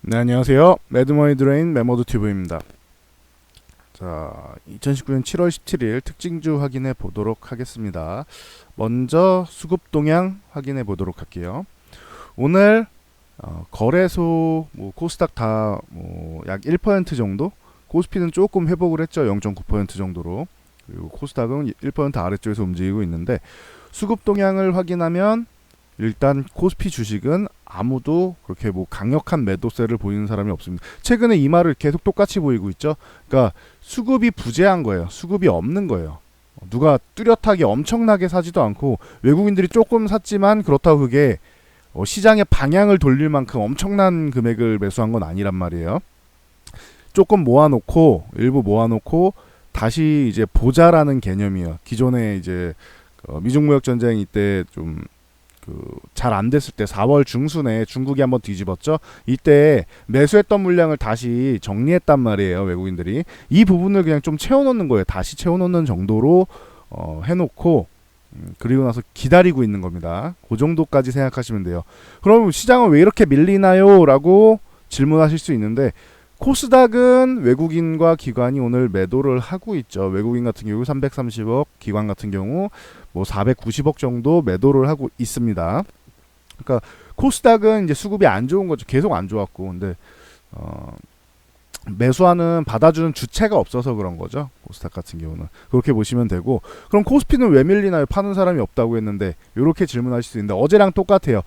네, 안녕하세요. 매드머니 드레인 메모드 튜브입니다. 자, 2019년 7월 17일 특징주 확인해 보도록 하겠습니다. 먼저 수급 동향 확인해 보도록 할게요. 오늘 어, 거래소 뭐 코스닥 다 뭐 약 1% 정도, 코스피는 조금 회복을 했죠. 0.9% 정도로. 그리고 코스닥은 1% 아래쪽에서 움직이고 있는데 수급 동향을 확인하면 일단 코스피 주식은 아무도 그렇게 뭐 강력한 매도세를 보이는 사람이 없습니다. 최근에 이 말을 계속 똑같이 보이고 있죠. 그러니까 수급이 부재한 거예요. 수급이 없는 거예요. 누가 뚜렷하게 엄청나게 사지도 않고 외국인들이 조금 샀지만 그렇다고 그게 어, 시장의 방향을 돌릴 만큼 엄청난 금액을 매수한 건 아니란 말이에요. 조금 모아놓고 일부 모아놓고 다시 이제 보자라는 개념이에요. 기존에 이제 어, 미중 무역 전쟁 이때 좀 그잘 안 됐을 때 4월 중순에 중국이 한번 뒤집었죠. 이때 매수했던 물량을 다시 정리했단 말이에요. 외국인들이 이 부분을 그냥 좀 채워놓는 거예요. 다시 채워놓는 정도로 어, 해놓고 음, 그리고 나서 기다리고 있는 겁니다. 그 정도까지 생각하시면 돼요. 그럼 시장은 왜 이렇게 밀리나요?라고 질문하실 수 있는데 코스닥은 외국인과 기관이 오늘 매도를 하고 있죠. 외국인 같은 경우 330억, 기관 같은 경우 뭐 490억 정도 매도를 하고 있습니다. 그러니까 코스닥은 이제 수급이 안 좋은 거죠. 계속 안 좋았고. 근데 어 매수하는 받아주는 주체가 없어서 그런 거죠. 코스닥 같은 경우는 그렇게 보시면 되고 그럼 코스피는 왜 밀리나요? 파는 사람이 없다고 했는데 이렇게 질문하실 수 있는데 어제랑 똑같아요.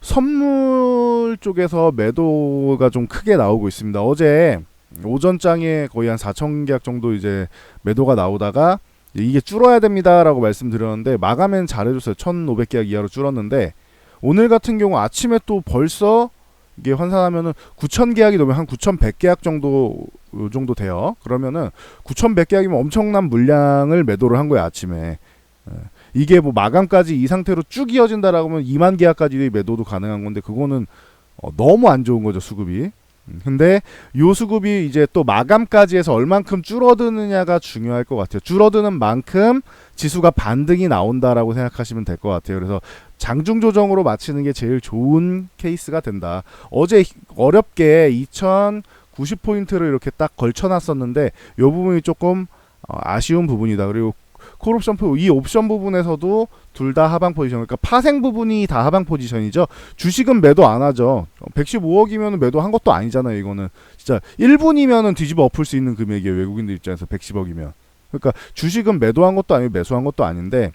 선물 쪽에서 매도가 좀 크게 나오고 있습니다. 어제 오전장에 거의 한 4천 계약 정도 이제 매도가 나오다가 이게 줄어야 됩니다라고 말씀드렸는데 마감엔 잘해줬어요. 1,500계약 이하로 줄었는데 오늘 같은 경우 아침에 또 벌써 이게 환산하면은 9,000계약이 넘으면 한 9,100계약 정도 요 정도 돼요. 그러면은 9,100계약이면 엄청난 물량을 매도를 한 거예요 아침에. 예. 이게 뭐 마감까지 이 상태로 쭉 이어진다라고 하면 2만 계약까지 매도도 가능한 건데 그거는 어, 너무 안 좋은 거죠 수급이. 음, 근데 요 수급이 이제 또 마감까지 해서 얼만큼 줄어드느냐가 중요할 것 같아요. 줄어드는 만큼 지수가 반등이 나온다라고 생각하시면 될 것 같아요. 그래서 장중 조정으로 마치는 게 제일 좋은 케이스가 된다. 어제 어렵게 2090포인트를 이렇게 딱 걸쳐놨었는데 요 부분이 조금 어, 아쉬운 부분이다. 그리고 콜옵션 이 옵션 부분에서도 둘 다 하방 포지션. 그러니까 파생 부분이 다 하방 포지션이죠. 주식은 매도 안 하죠. 115억이면 매도 한 것도 아니잖아요 이거는. 진짜 1분이면은 뒤집어 엎을 수 있는 금액이에요 외국인들 입장에서 110억이면. 그러니까 주식은 매도한 것도 아니고 매수한 것도 아닌데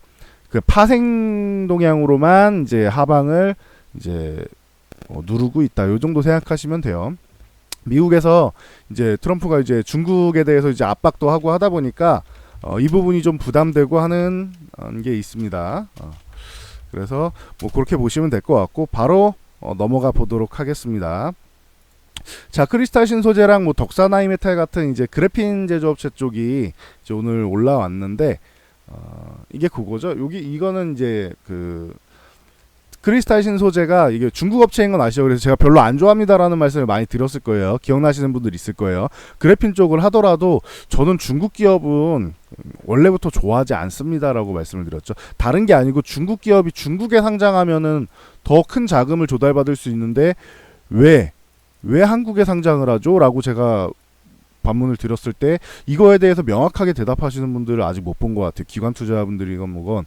그 파생 동향으로만 이제 하방을 이제 어, 누르고 있다. 요 정도 생각하시면 돼요. 미국에서 이제 트럼프가 이제 중국에 대해서 이제 압박도 하고 하다 보니까 어, 이 부분이 좀 부담되고 하는 어, 게 있습니다. 어, 그래서 뭐 그렇게 보시면 될 것 같고 바로 어, 넘어가 보도록 하겠습니다. 자 크리스탈 신소재랑 뭐 덕사 나이 메탈 같은 이제 그래핀 제조업체 쪽이 오늘 올라왔는데 어, 이게 그거죠. 여기 이거는 이제 그 크리스탈 신 소재가 이게 중국 업체인 건 아시죠? 그래서 제가 별로 안 좋아합니다라는 말씀을 많이 드렸을 거예요. 기억나시는 분들 있을 거예요. 그래핀 쪽을 하더라도 저는 중국 기업은 원래부터 좋아하지 않습니다라고 말씀을 드렸죠. 다른 게 아니고 중국 기업이 중국에 상장하면은 더 큰 자금을 조달받을 수 있는데 왜? 왜 한국에 상장을 하죠? 라고 제가 반문을 드렸을 때 이거에 대해서 명확하게 대답하시는 분들을 아직 못 본 것 같아요. 기관 투자분들이건 뭐건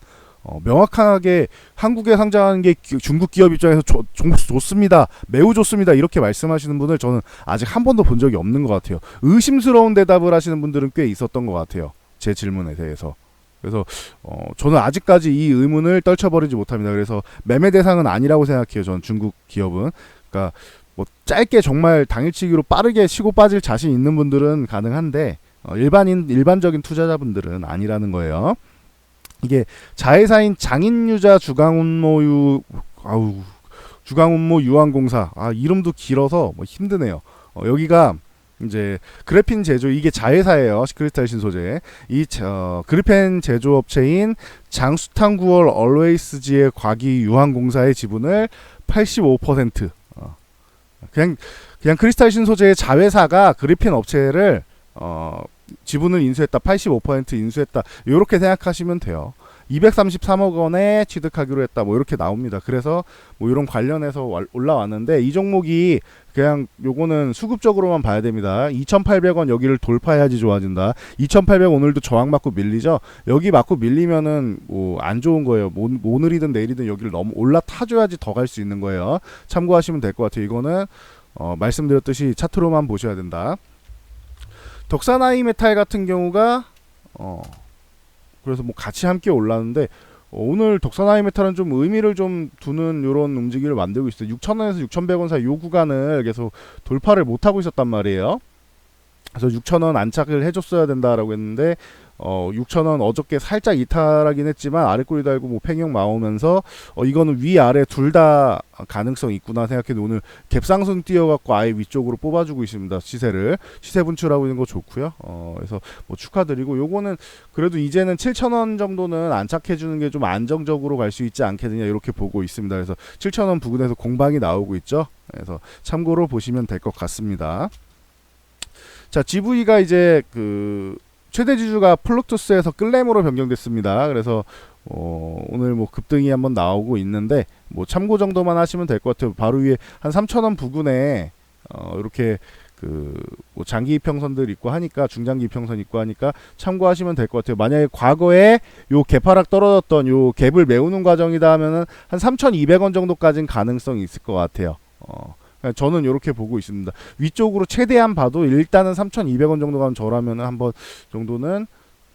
어, 명확하게 한국에 상장하는 게 기, 중국 기업 입장에서 조, 조, 좋습니다. 매우 좋습니다. 이렇게 말씀하시는 분을 저는 아직 한 번도 본 적이 없는 것 같아요. 의심스러운 대답을 하시는 분들은 꽤 있었던 것 같아요. 제 질문에 대해서. 그래서 어, 저는 아직까지 이 의문을 떨쳐버리지 못합니다. 그래서 매매 대상은 아니라고 생각해요. 저는 중국 기업은. 그러니까 뭐 짧게 정말 당일치기로 빠르게 치고 빠질 자신 있는 분들은 가능한데 어, 일반인 일반적인 투자자분들은 아니라는 거예요. 이게 자회사인 장인유자 주강운모유 아우 주강운모 유한공사 아 이름도 길어서 뭐 힘드네요. 어, 여기가 이제 그래핀 제조 이게 자회사예요. 시크리스탈 신소재. 이 어, 그래핀 제조업체인 장수탄 9월 얼웨이스지의 과기 유한공사의 지분을 85% 어, 그냥 그냥 크리스탈 신소재의 자회사가 그래핀 업체를 어, 지분을 인수했다 85% 인수했다 이렇게 생각하시면 돼요 233억 원에 취득하기로 했다. 뭐 이렇게 나옵니다. 그래서 뭐 이런 관련해서 왈- 올라왔는데 이 종목이 그냥 요거는 수급적으로만 봐야 됩니다. 2,800원 여기를 돌파해야지 좋아진다. 2,800 오늘도 저항 맞고 밀리죠. 여기 맞고 밀리면은 뭐 안 좋은 거예요. 뭐, 오늘이든 내일이든 여기를 너무 올라타줘야지 더 갈 수 있는 거예요. 참고하시면 될 것 같아요. 이거는 어, 말씀드렸듯이 차트로만 보셔야 된다. 덕산아이 메탈 같은 경우가 어, 그래서 뭐 같이 함께 올랐는데 어, 오늘 덕산아이 메탈은 좀 의미를 좀 두는 이런 움직임을 만들고 있어요. 6,000원에서 6,100원 사이 요 구간을 계속 돌파를 못 하고 있었단 말이에요. 그래서 6,000원 안착을 해줬어야 된다라고 했는데 어 6,000원 어저께 살짝 이탈하긴 했지만 아래 꼬리 달고 뭐 팽형 나오면서 어 이거는 위 아래 둘 다 가능성 있구나 생각해도 오늘 갭상승 뛰어갖고 아예 위쪽으로 뽑아주고 있습니다 시세를 시세 분출하고 있는 거 좋고요. 어 그래서 뭐 축하드리고 요거는 그래도 이제는 7,000원 정도는 안착해주는 게 좀 안정적으로 갈 수 있지 않겠느냐 이렇게 보고 있습니다. 그래서 7,000원 부근에서 공방이 나오고 있죠. 그래서 참고로 보시면 될 것 같습니다. 자, GV가 이제 그 최대 지주가 플루투스에서 끌렘으로 변경됐습니다. 그래서 어, 오늘 뭐 급등이 한번 나오고 있는데 뭐 참고 정도만 하시면 될 것 같아요. 바로 위에 한 3,000원 부근에 어, 이렇게 그뭐 장기 이평선들 있고 하니까 중장기 이평선 있고 하니까 참고하시면 될 것 같아요. 만약에 과거에 요 개파락 떨어졌던 요 갭을 메우는 과정이다 하면은 한 3,200원 정도까지는 가능성이 있을 것 같아요. 어. 저는 이렇게 보고 있습니다. 위쪽으로 최대한 봐도 일단은 3,200원 정도 가면 저라면 한번 정도는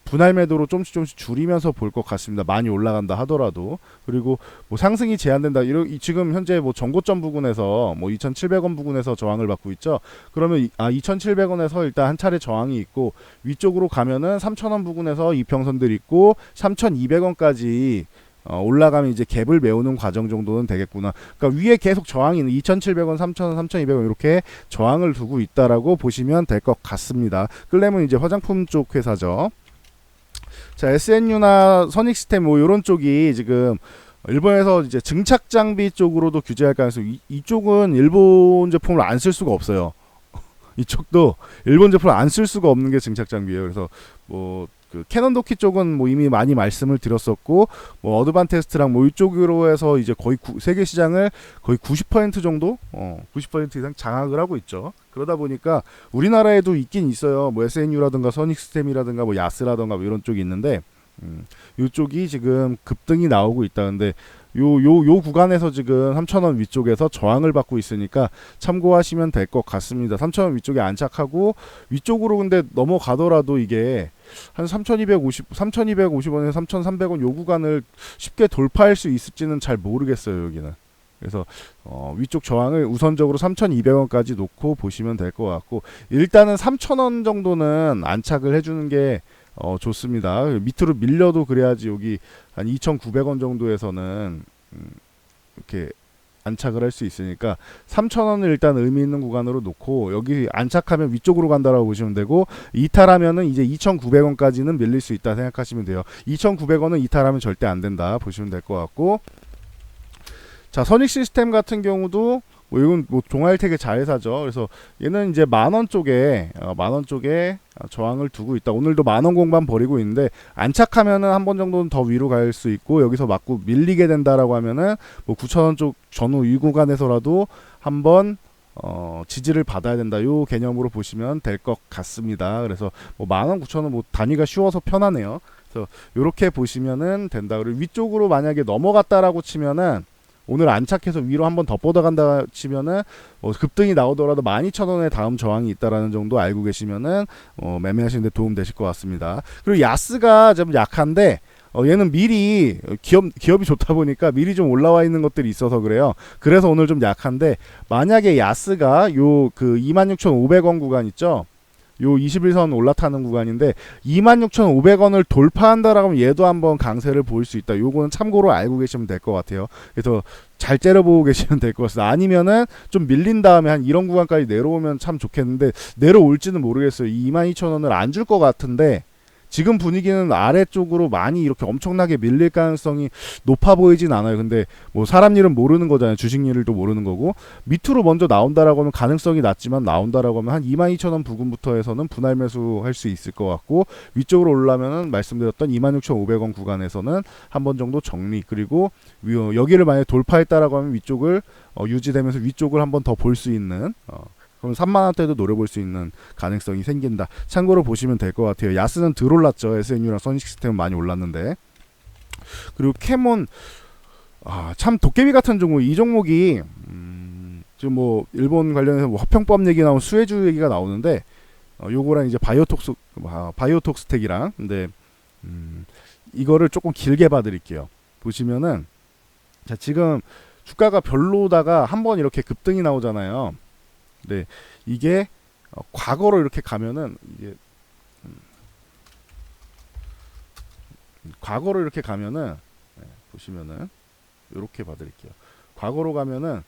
분할 매도로 좀씩 좀씩 줄이면서 볼 것 같습니다. 많이 올라간다 하더라도 그리고 뭐 상승이 제한된다. 이러 이- 지금 현재 뭐 전고점 부근에서 뭐 2,700원 부근에서 저항을 받고 있죠. 그러면 이- 아 2,700원에서 일단 한 차례 저항이 있고 위쪽으로 가면은 3,000원 부근에서 이평선들 있고 3,200원까지 어, 올라가면 이제 갭을 메우는 과정 정도는 되겠구나. 그러니까 위에 계속 저항이 있는 2,700원, 3,000원, 3,200원 이렇게 저항을 두고 있다라고 보시면 될 것 같습니다. 끌렘은 이제 화장품 쪽 회사죠. 자, SNU나 선익시스템 뭐 이런 쪽이 지금 일본에서 이제 증착 장비 쪽으로도 규제할 가능성이 이- 이쪽은 일본 제품을 안 쓸 수가 없어요. 이쪽도 일본 제품을 안 쓸 수가 없는 게 증착 장비예요. 그래서 뭐 그 캐논 도키 쪽은 뭐 이미 많이 말씀을 드렸었고 뭐 어드반 테스트랑 뭐 이쪽으로 해서 이제 거의 구- 세계 시장을 거의 90% 정도 어, 90% 이상 장악을 하고 있죠. 그러다 보니까 우리나라에도 있긴 있어요. 뭐 SNU라든가 선익스템이라든가 뭐 야스라든가 뭐 이런 쪽이 있는데 음, 이쪽이 지금 급등이 나오고 있다. 근데 요 요 요 구간에서 지금 3,000원 위쪽에서 저항을 받고 있으니까 참고하시면 될 것 같습니다. 3,000원 위쪽에 안착하고 위쪽으로 근데 넘어가더라도 이게 한 3,250, 3,250원에서 3,300원 요 구간을 쉽게 돌파할 수 있을지는 잘 모르겠어요, 여기는. 그래서 어, 위쪽 저항을 우선적으로 3,200원까지 놓고 보시면 될 것 같고 일단은 3,000원 정도는 안착을 해주는 게 어, 좋습니다. 밑으로 밀려도 그래야지 여기 한 2,900원 정도에서는 음, 이렇게 안착을 할 수 있으니까 3,000원을 일단 의미 있는 구간으로 놓고 여기 안착하면 위쪽으로 간다라고 보시면 되고 이탈하면은 이제 2,900원까지는 밀릴 수 있다 생각하시면 돼요. 2,900원은 이탈하면 절대 안 된다 보시면 될 것 같고 자 선익 시스템 같은 경우도 뭐 이건 뭐 종알택의 자회사죠. 그래서 얘는 이제 만원 쪽에 어, 만원 쪽에 어, 저항을 두고 있다. 오늘도 만원 공반 버리고 있는데 안착하면은 한 번 정도는 더 위로 갈 수 있고 여기서 맞고 밀리게 된다라고 하면은 뭐 9천 원 쪽 전후 이 구간에서라도 한번 어, 지지를 받아야 된다. 요 개념으로 보시면 될 것 같습니다. 그래서 뭐 만 원, 9천 원뭐 단위가 쉬워서 편하네요. 그래서 요렇게 보시면은 된다. 그리고 위쪽으로 만약에 넘어갔다라고 치면은 오늘 안착해서 위로 한번 더 뻗어간다 치면은 어, 급등이 나오더라도 12,000원에 다음 저항이 있다라는 정도 알고 계시면은 어, 매매하시는데 도움 되실 것 같습니다. 그리고 야스가 좀 약한데 어, 얘는 미리 기업 기업이 좋다 보니까 미리 좀 올라와 있는 것들이 있어서 그래요. 그래서 오늘 좀 약한데 만약에 야스가 요 그 26,500원 구간 있죠. 요 21선 올라타는 구간인데 26,500원을 돌파한다라고 하면 얘도 한번 강세를 보일 수 있다. 요거는 참고로 알고 계시면 될 것 같아요. 그래서 잘 째려보고 계시면 될 것 같습니다. 아니면은 좀 밀린 다음에 한 이런 구간까지 내려오면 참 좋겠는데 내려올지는 모르겠어요. 이 22,000원을 안 줄 것 같은데 지금 분위기는 아래쪽으로 많이 이렇게 엄청나게 밀릴 가능성이 높아 보이진 않아요. 근데 뭐 사람 일은 모르는 거잖아요. 주식 일도 모르는 거고 밑으로 먼저 나온다라고 하면 가능성이 낮지만 나온다라고 하면 한 22,000원 부근부터 해서는 분할 매수할 수 있을 것 같고 위쪽으로 올라면은 말씀드렸던 26,500원 구간에서는 한 번 정도 정리 그리고 여기를 만약에 돌파했다라고 하면 위쪽을 어, 유지되면서 위쪽을 한 번 더 볼 수 있는 어, 그럼 3만 원대도 노려볼 수 있는 가능성이 생긴다. 참고로 보시면 될 것 같아요. 야스는 덜 올랐죠. SNU랑 선시스템은 많이 올랐는데 그리고 캐몬 아, 참 도깨비 같은 종목 이 종목이 음, 지금 뭐 일본 관련해서 뭐 화평법 얘기 나오고 수혜주 얘기가 나오는데 어, 요거랑 이제 바이오톡스 아, 바이오톡스텍이랑 근데 음, 이거를 조금 길게 봐드릴게요. 보시면은 자 지금 주가가 별로다가 한 번 이렇게 급등이 나오잖아요. 네 이게 어, 과거로 이렇게 가면은 이게 음, 과거로 이렇게 가면은 네, 보시면은 이렇게 봐드릴게요. 과거로 가면은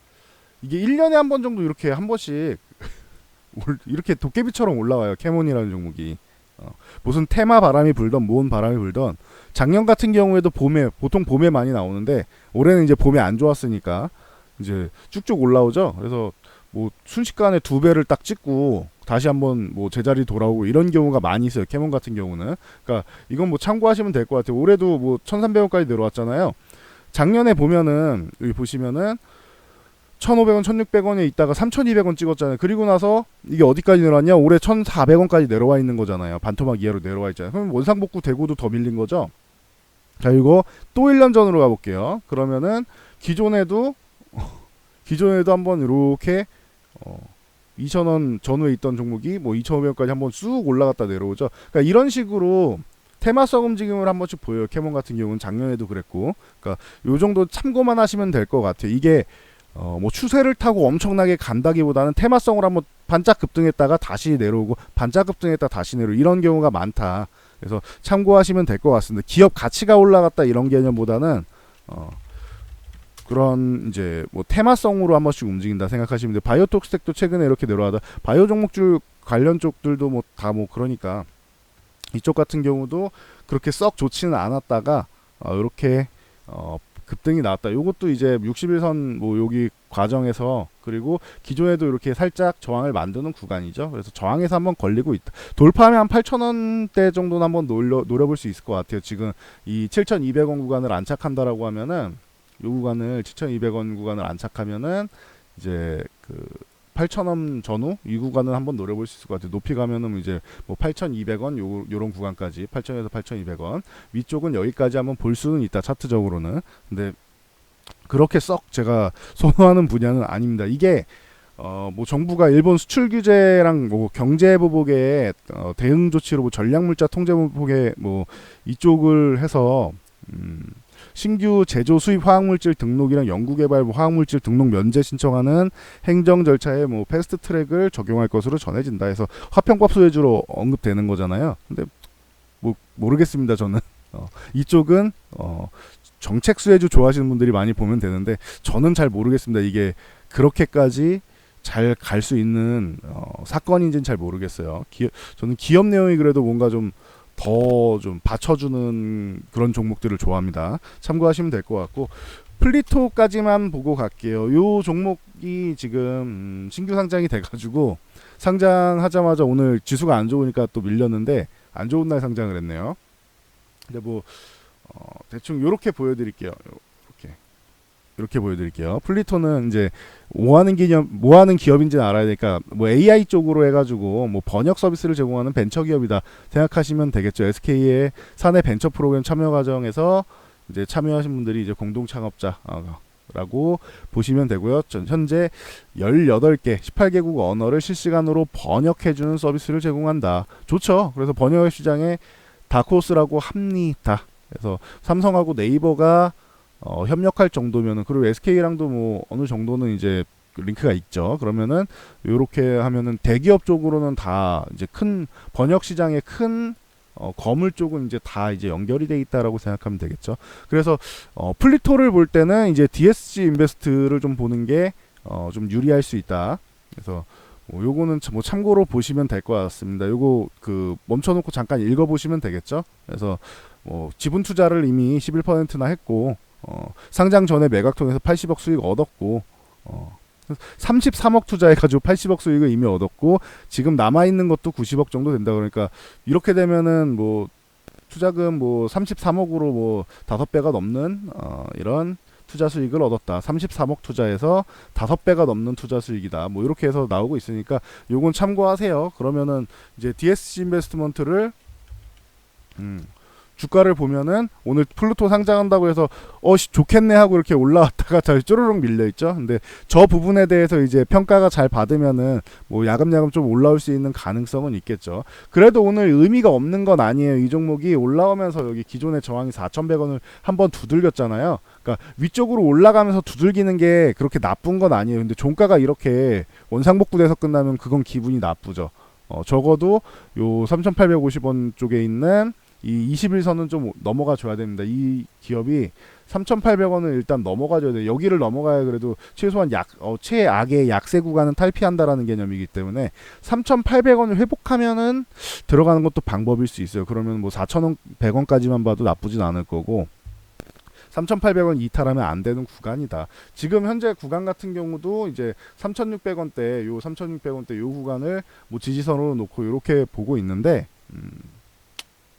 이게 1년에 한 번 정도 이렇게 한 번씩 올- 이렇게 도깨비처럼 올라와요. 캐몬이라는 종목이. 어, 무슨 테마 바람이 불던 모은 바람이 불던 작년 같은 경우에도 봄에 보통 봄에 많이 나오는데 올해는 이제 봄에 안 좋았으니까 이제 쭉쭉 올라오죠. 그래서 뭐 순식간에 두 배를 딱 찍고 다시 한번 뭐 제자리 돌아오고 이런 경우가 많이 있어요. 캐몬 같은 경우는. 그러니까 이건 뭐 참고하시면 될 것 같아요. 올해도 뭐 1,300원까지 내려왔잖아요. 작년에 보면은 여기 보시면은 1,500원, 1,600원에 있다가 3,200원 찍었잖아요. 그리고 나서 이게 어디까지 내려왔냐? 올해 1,400원까지 내려와 있는 거잖아요. 반토막 이하로 내려와 있잖아요. 그럼 원상복구 되고도 더 밀린 거죠. 자, 이거 또 1년 전으로 가볼게요. 그러면은 기존에도 기존에도 한번 이렇게 어, 2,000원 전후에 있던 종목이 뭐 2,500원까지 한번 쑥 올라갔다 내려오죠. 그러니까 이런 식으로 테마성 움직임을 한 번씩 보여요. 캐몬 같은 경우는 작년에도 그랬고, 그러니까 요 정도 참고만 하시면 될 것 같아요. 이게 어, 뭐 추세를 타고 엄청나게 간다기보다는 테마성으로 한번 반짝 급등했다가 다시 내려오고 반짝 급등했다 다시 내려 이런 경우가 많다. 그래서 참고하시면 될 것 같습니다. 기업 가치가 올라갔다 이런 개념보다는 어, 그런 이제 뭐 테마성으로 한 번씩 움직인다 생각하시면 돼요. 바이오톡스텍도 최근에 이렇게 내려와다 바이오 종목줄 관련 쪽들도 뭐다뭐 그러니까 이쪽 같은 경우도 그렇게 썩 좋지는 않았다가 어, 이렇게 어, 급등이 나왔다. 요것도 이제 61선 뭐 여기 과정에서 그리고 기존에도 이렇게 살짝 저항을 만드는 구간이죠. 그래서 저항에서 한번 걸리고 있다. 돌파하면 한 8,000원대 정도는 한번 노려 노려볼 수 있을 것 같아요. 지금 이 7,200원 구간을 안착한다라고 하면은 요 구간을 7,200원 구간을 안착하면은 이제 그 8,000원 전후 이 구간은 한번 노려볼 수 있을 것 같아요. 높이 가면은 이제 뭐 8,200원 요 요런 구간까지 8,000에서 8,200원 위쪽은 여기까지 한번 볼 수는 있다 차트적으로는. 근데 그렇게 썩 제가 선호하는 분야는 아닙니다. 이게 어 뭐 정부가 일본 수출 규제랑 뭐 경제 보복에 어 대응 조치로 뭐 전략 물자 통제 보복에 뭐 이쪽을 해서 음 신규 제조 수입 화학물질 등록이랑 연구개발 뭐 화학물질 등록 면제 신청하는 행정 절차에 뭐 패스트 트랙을 적용할 것으로 전해진다 해서 화평법 소외주로 언급되는 거잖아요. 근데 뭐 모르겠습니다. 저는 어, 이쪽은 어, 정책 수혜주 좋아하시는 분들이 많이 보면 되는데 저는 잘 모르겠습니다. 이게 그렇게까지 잘 갈 수 있는 어, 사건인지는 잘 모르겠어요. 기, 저는 기업 내용이 그래도 뭔가 좀 더 좀 받쳐주는 그런 종목들을 좋아합니다. 참고하시면 될 것 같고 플리토까지만 보고 갈게요. 요 종목이 지금 음, 신규 상장이 돼가지고 상장하자마자 오늘 지수가 안 좋으니까 또 밀렸는데 안 좋은 날 상장을 했네요. 근데 뭐 어, 대충 요렇게 보여드릴게요. 이렇게 보여드릴게요. 플리토는 이제 뭐 하는 기업 뭐 하는 기업인지는 알아야 되니까 뭐 AI 쪽으로 해가지고 뭐 번역 서비스를 제공하는 벤처 기업이다 생각하시면 되겠죠. SK의 사내 벤처 프로그램 참여 과정에서 이제 참여하신 분들이 이제 공동 창업자. 어, 라고 보시면 되고요. 전 현재 18개, 18개국 언어를 실시간으로 번역해주는 서비스를 제공한다. 좋죠. 그래서 번역 시장에 다코스라고 합니다. 그래서 삼성하고 네이버가 어, 협력할 정도면은 그리고 SK랑도 뭐 어느 정도는 이제 링크가 있죠. 그러면은 요렇게 하면은 대기업 쪽으로는 다 이제 큰 번역 시장의 큰 어, 거물 쪽은 이제 다 이제 연결이 돼 있다라고 생각하면 되겠죠. 그래서 어, 플리토를 볼 때는 이제 DSG 인베스트를 좀 보는 게 어, 좀 유리할 수 있다. 그래서 뭐 요거는 참- 뭐 참고로 보시면 될 것 같습니다. 요거 그 멈춰놓고 잠깐 읽어보시면 되겠죠. 그래서 뭐 지분 투자를 이미 11%나 했고 어, 상장 전에 매각 통해서 80억 수익 얻었고 어, 33억 투자해가지고 80억 수익을 이미 얻었고 지금 남아 있는 것도 90억 정도 된다 그러니까 이렇게 되면은 뭐 투자금 뭐 33억으로 뭐 다섯 배가 넘는 어, 이런 투자 수익을 얻었다. 33억 투자해서 다섯 배가 넘는 투자 수익이다. 뭐 이렇게 해서 나오고 있으니까 요건 참고하세요. 그러면은 이제 DSC 인베스트먼트를 음, 주가를 보면은 오늘 플루토 상장한다고 해서 어씨 좋겠네 하고 이렇게 올라왔다가 잘 쪼르륵 밀려 있죠. 근데 저 부분에 대해서 이제 평가가 잘 받으면은 뭐 야금야금 좀 올라올 수 있는 가능성은 있겠죠. 그래도 오늘 의미가 없는 건 아니에요. 이 종목이 올라오면서 여기 기존의 저항이 4,100원을 한번 두들겼잖아요. 그러니까 위쪽으로 올라가면서 두들기는 게 그렇게 나쁜 건 아니에요. 근데 종가가 이렇게 원상복구돼서 끝나면 그건 기분이 나쁘죠. 어, 적어도 요 3,850원 쪽에 있는 이 21선은 좀 넘어가 줘야 됩니다. 이 기업이 3,800원을 일단 넘어가 줘야 돼요. 여기를 넘어가야 그래도 최소한 약 어, 최악의 약세 구간은 탈피한다라는 개념이기 때문에 3,800원을 회복하면은 들어가는 것도 방법일 수 있어요. 그러면 뭐 4,100원까지만 봐도 나쁘진 않을 거고 3,800원 이탈하면 안 되는 구간이다. 지금 현재 구간 같은 경우도 이제 3,600원대 요 3,600원대 요 구간을 뭐 지지선으로 놓고 이렇게 보고 있는데 음,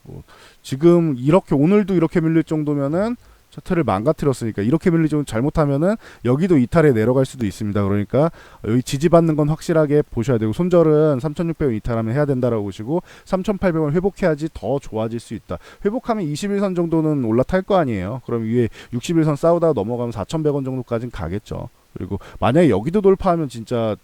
뭐 지금 이렇게 오늘도 이렇게 밀릴 정도면은 차트를 망가뜨렸으니까 이렇게 정도 잘못하면은 여기도 이탈에 내려갈 수도 있습니다. 그러니까 여기 지지받는 건 확실하게 보셔야 되고 손절은 3,600원 이탈하면 해야 된다라고 보시고 3,800원 회복해야지 더 좋아질 수 있다. 회복하면 21선 정도는 올라탈 거 아니에요. 그럼 위에 61선 싸우다가 넘어가면 4,100원 정도까지는 가겠죠. 그리고 만약에 여기도 돌파하면 진짜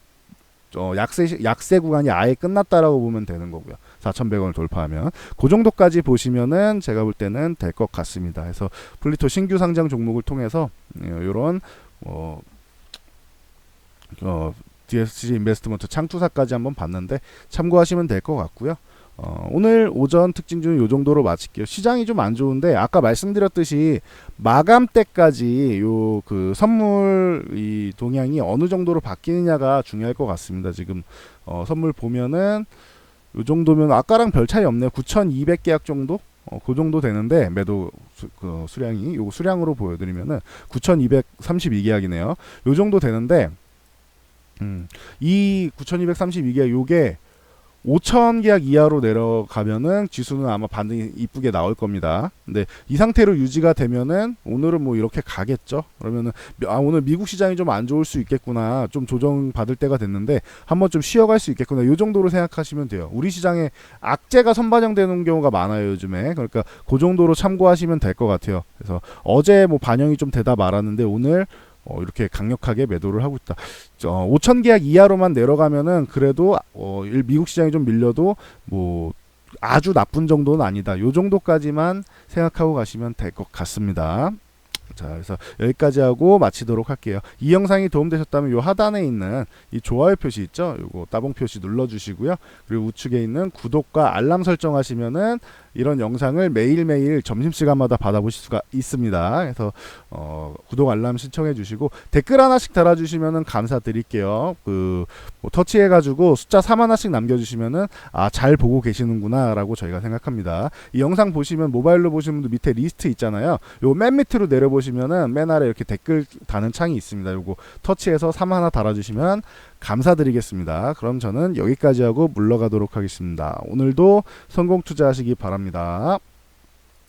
어, 약세 약세 구간이 아예 끝났다라고 보면 되는 거고요. 4,100원을 돌파하면 그 정도까지 보시면은 제가 볼 때는 될 것 같습니다. 그래서 플리토 신규 상장 종목을 통해서 이런 어, 어, DSG 인베스트먼트 창투사까지 한번 봤는데 참고하시면 될 것 같고요. 어, 오늘 오전 특징주는 이 정도로 마칠게요. 시장이 좀 안 좋은데 아까 말씀드렸듯이 마감 때까지 요 그 선물 이 동향이 어느 정도로 바뀌느냐가 중요할 것 같습니다. 지금 어, 선물 보면은 요 정도면 아까랑 별 차이 없네요. 9,200계약 정도? 어, 그 정도 되는데 매도 수, 그 수량이 요거 수량으로 보여드리면은 9,232계약이네요. 요 정도 되는데 음, 이 9,232계약 요게 5천 계약 이하로 내려가면은 지수는 아마 반등이 이쁘게 나올 겁니다. 근데 이 상태로 유지가 되면은 오늘은 뭐 이렇게 가겠죠. 그러면은 아 오늘 미국 시장이 좀 안 좋을 수 있겠구나. 좀 조정 받을 때가 됐는데 한번 좀 쉬어갈 수 있겠구나. 요 정도로 생각하시면 돼요. 우리 시장에 악재가 선반영되는 경우가 많아요 요즘에. 그러니까 그 정도로 참고하시면 될 것 같아요. 그래서 어제 뭐 반영이 좀 되다 말았는데 오늘 어, 이렇게 강력하게 매도를 하고 있다. 어, 5천 계약 이하로만 내려가면은 그래도 어, 일- 미국 시장이 좀 밀려도 뭐 아주 나쁜 정도는 아니다. 요 정도까지만 생각하고 가시면 될 것 같습니다. 자, 그래서 여기까지 하고 마치도록 할게요. 이 영상이 도움되셨다면 요 하단에 있는 이 좋아요 표시 있죠? 요거 따봉 표시 눌러주시고요. 그리고 우측에 있는 구독과 알람 설정하시면은 이런 영상을 매일매일 점심시간마다 받아보실 수가 있습니다. 그래서 어, 구독 알람 신청해 주시고 댓글 하나씩 달아주시면은 감사드릴게요. 그 뭐, 터치해가지고 숫자 3 하나씩 남겨주시면은 아 잘 보고 계시는구나라고 저희가 생각합니다. 이 영상 보시면 모바일로 보시는 분들 밑에 리스트 있잖아요. 요 맨 밑으로 내려보 시면은 맨 아래 이렇게 댓글 다는 창이 있습니다. 요거 터치해서 3 하나 달아주시면 감사드리겠습니다. 그럼 저는 여기까지 하고 물러가도록 하겠습니다. 오늘도 성공 투자하시기 바랍니다.